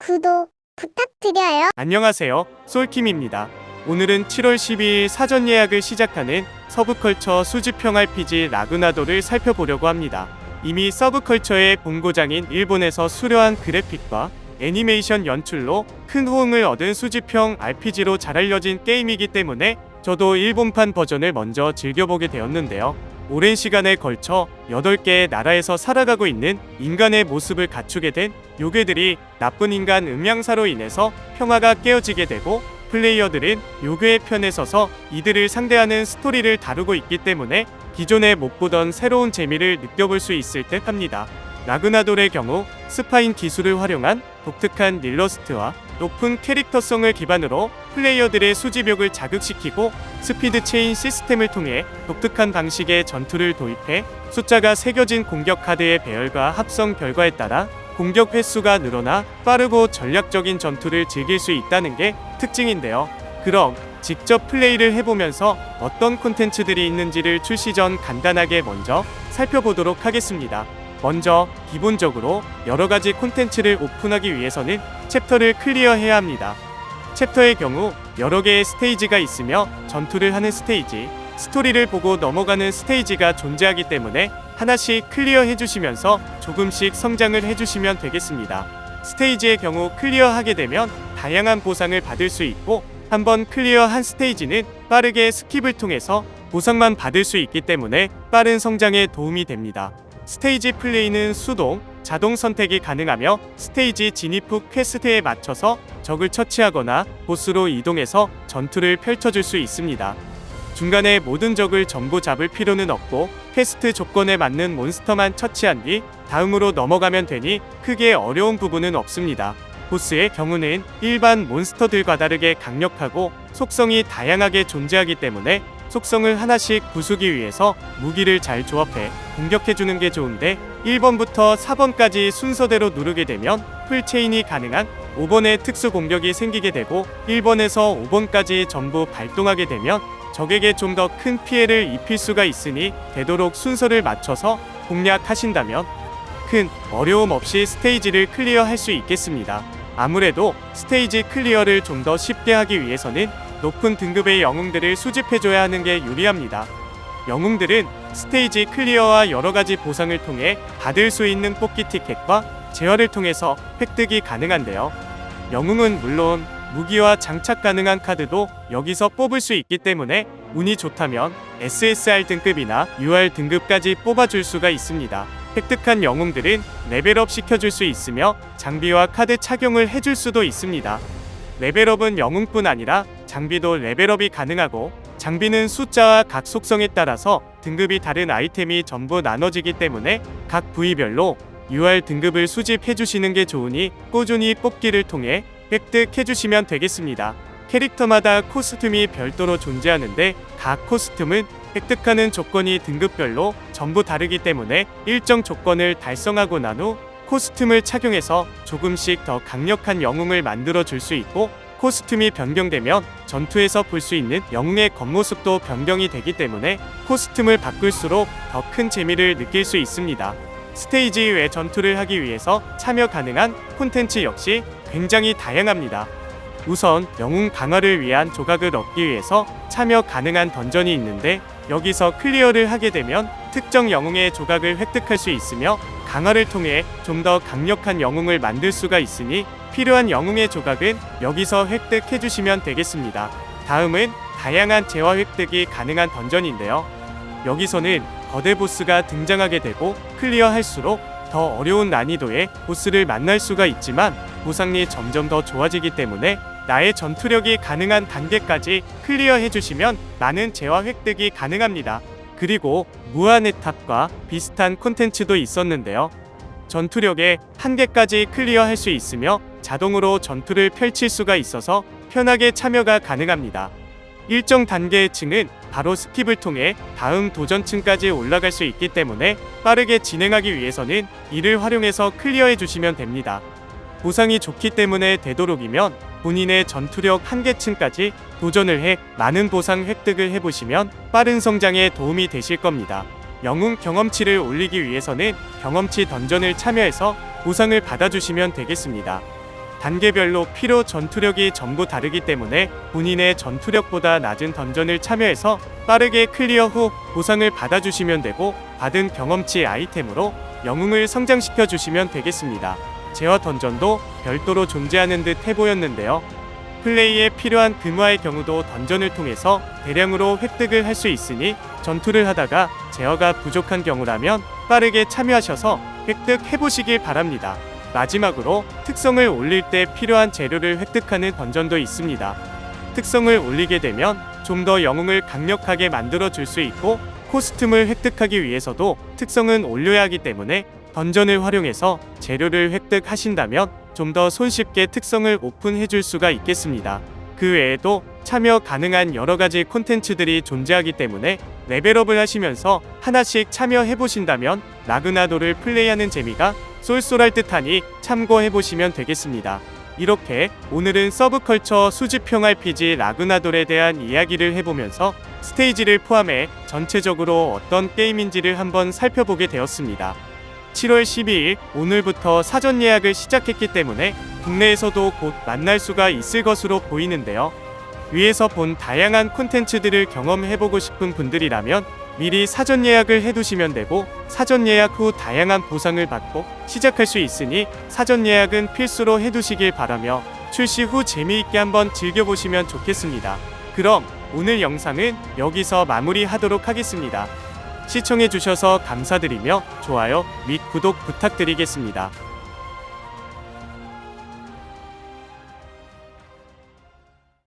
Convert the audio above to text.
구독 부탁드려요. 안녕하세요. 솔킴입니다. 오늘은 7월 12일 사전 예약을 시작하는 서브컬처 수집형 RPG 라그나도를 살펴보려고 합니다. 이미 서브컬처의 본고장인 일본에서 수려한 그래픽과 애니메이션 연출로 큰 호응을 얻은 수집형 RPG로 잘 알려진 게임이기 때문에 저도 일본판 버전을 먼저 즐겨보게 되었는데요. 오랜 시간에 걸쳐 8개의 나라에서 살아가고 있는 인간의 모습을 갖추게 된 요괴들이 나쁜 인간 음양사로 인해서 평화가 깨어지게 되고 플레이어들은 요괴의 편에 서서 이들을 상대하는 스토리를 다루고 있기 때문에 기존에 못 보던 새로운 재미를 느껴볼 수 있을 듯 합니다. 라그나돌의 경우 스파인 기술을 활용한 독특한 릴러스트와 높은 캐릭터성을 기반으로 플레이어들의 수집욕을 자극시키고 스피드 체인 시스템을 통해 독특한 방식의 전투를 도입해 숫자가 새겨진 공격 카드의 배열과 합성 결과에 따라 공격 횟수가 늘어나 빠르고 전략적인 전투를 즐길 수 있다는 게 특징인데요. 그럼 직접 플레이를 해보면서 어떤 콘텐츠들이 있는지를 출시 전 간단하게 먼저 살펴보도록 하겠습니다. 먼저 기본적으로 여러 가지 콘텐츠를 오픈하기 위해서는 챕터를 클리어해야 합니다. 챕터의 경우 여러 개의 스테이지가 있으며 전투를 하는 스테이지, 스토리를 보고 넘어가는 스테이지가 존재하기 때문에 하나씩 클리어 해 주시면서 조금씩 성장을 해 주시면 되겠습니다. 스테이지의 경우 클리어하게 되면 다양한 보상을 받을 수 있고 한번 클리어한 스테이지는 빠르게 스킵을 통해서 보상만 받을 수 있기 때문에 빠른 성장에 도움이 됩니다. 스테이지 플레이는 수동, 자동 선택이 가능하며 스테이지 진입 후 퀘스트에 맞춰서 적을 처치하거나 보스로 이동해서 전투를 펼쳐줄 수 있습니다. 중간에 모든 적을 전부 잡을 필요는 없고 퀘스트 조건에 맞는 몬스터만 처치한 뒤 다음으로 넘어가면 되니 크게 어려운 부분은 없습니다. 보스의 경우는 일반 몬스터들과 다르게 강력하고 속성이 다양하게 존재하기 때문에 속성을 하나씩 부수기 위해서 무기를 잘 조합해 공격해주는 게 좋은데 1번부터 4번까지 순서대로 누르게 되면 풀체인이 가능한 5번의 특수 공격이 생기게 되고 1번에서 5번까지 전부 발동하게 되면 적에게 좀 더 큰 피해를 입힐 수가 있으니 되도록 순서를 맞춰서 공략하신다면 큰 어려움 없이 스테이지를 클리어할 수 있겠습니다. 아무래도 스테이지 클리어를 좀 더 쉽게 하기 위해서는 높은 등급의 영웅들을 수집해줘야 하는 게 유리합니다. 영웅들은 스테이지 클리어와 여러 가지 보상을 통해 받을 수 있는 뽑기 티켓과 재활을 통해서 획득이 가능한데요. 영웅은 물론 무기와 장착 가능한 카드도 여기서 뽑을 수 있기 때문에 운이 좋다면 SSR 등급이나 UR 등급까지 뽑아줄 수가 있습니다. 획득한 영웅들은 레벨업 시켜줄 수 있으며 장비와 카드 착용을 해줄 수도 있습니다. 레벨업은 영웅뿐 아니라 장비도 레벨업이 가능하고 장비는 숫자와 각 속성에 따라서 등급이 다른 아이템이 전부 나눠지기 때문에 각 부위별로 UR 등급을 수집해 주시는 게 좋으니 꾸준히 뽑기를 통해 획득해 주시면 되겠습니다. 캐릭터마다 코스튬이 별도로 존재하는데 각 코스튬은 획득하는 조건이 등급별로 전부 다르기 때문에 일정 조건을 달성하고 난 후 코스튬을 착용해서 조금씩 더 강력한 영웅을 만들어 줄 수 있고 코스튬이 변경되면 전투에서 볼 수 있는 영웅의 겉모습도 변경이 되기 때문에 코스튬을 바꿀수록 더 큰 재미를 느낄 수 있습니다. 스테이지 외 전투를 하기 위해서 참여 가능한 콘텐츠 역시 굉장히 다양합니다. 우선 영웅 강화를 위한 조각을 얻기 위해서 참여 가능한 던전이 있는데 여기서 클리어를 하게 되면 특정 영웅의 조각을 획득할 수 있으며 강화를 통해 좀 더 강력한 영웅을 만들 수가 있으니 필요한 영웅의 조각은 여기서 획득해 주시면 되겠습니다. 다음은 다양한 재화 획득이 가능한 던전인데요. 여기서는 거대 보스가 등장하게 되고 클리어할수록 더 어려운 난이도의 보스를 만날 수가 있지만 보상이 점점 더 좋아지기 때문에 나의 전투력이 가능한 단계까지 클리어해 주시면 많은 재화 획득이 가능합니다. 그리고 무한의 탑과 비슷한 콘텐츠도 있었는데요. 전투력의 한계까지 클리어할 수 있으며 자동으로 전투를 펼칠 수가 있어서 편하게 참여가 가능합니다. 일정 단계의 층은 바로 스킵을 통해 다음 도전층까지 올라갈 수 있기 때문에 빠르게 진행하기 위해서는 이를 활용해서 클리어해 주시면 됩니다. 보상이 좋기 때문에 되도록이면 본인의 전투력 한계층까지 도전을 해 많은 보상 획득을 해보시면 빠른 성장에 도움이 되실 겁니다. 영웅 경험치를 올리기 위해서는 경험치 던전을 참여해서 보상을 받아주시면 되겠습니다. 단계별로 필요 전투력이 전부 다르기 때문에 본인의 전투력보다 낮은 던전을 참여해서 빠르게 클리어 후 보상을 받아주시면 되고 받은 경험치 아이템으로 영웅을 성장시켜 주시면 되겠습니다. 제어 던전도 별도로 존재하는 듯 해보였는데요. 플레이에 필요한 금화의 경우도 던전을 통해서 대량으로 획득을 할 수 있으니 전투를 하다가 제어가 부족한 경우라면 빠르게 참여하셔서 획득해 보시길 바랍니다. 마지막으로 특성을 올릴 때 필요한 재료를 획득하는 던전도 있습니다. 특성을 올리게 되면 좀 더 영웅을 강력하게 만들어 줄 수 있고 코스튬을 획득하기 위해서도 특성은 올려야 하기 때문에 던전을 활용해서 재료를 획득하신다면 좀 더 손쉽게 특성을 오픈해 줄 수가 있겠습니다. 그 외에도 참여 가능한 여러 가지 콘텐츠들이 존재하기 때문에 레벨업을 하시면서 하나씩 참여해 보신다면 라그나도를 플레이하는 재미가 쏠쏠할 듯하니 참고해 보시면 되겠습니다. 이렇게 오늘은 서브컬처 수집형 RPG 라그나돌에 대한 이야기를 해보면서 스테이지를 포함해 전체적으로 어떤 게임인지를 한번 살펴보게 되었습니다. 7월 12일 오늘부터 사전 예약을 시작했기 때문에 국내에서도 곧 만날 수가 있을 것으로 보이는데요. 위에서 본 다양한 콘텐츠들을 경험해보고 싶은 분들이라면 미리 사전 예약을 해두시면 되고 사전 예약 후 다양한 보상을 받고 시작할 수 있으니 사전 예약은 필수로 해두시길 바라며 출시 후 재미있게 한번 즐겨보시면 좋겠습니다. 그럼 오늘 영상은 여기서 마무리하도록 하겠습니다. 시청해주셔서 감사드리며 좋아요 및 구독 부탁드리겠습니다.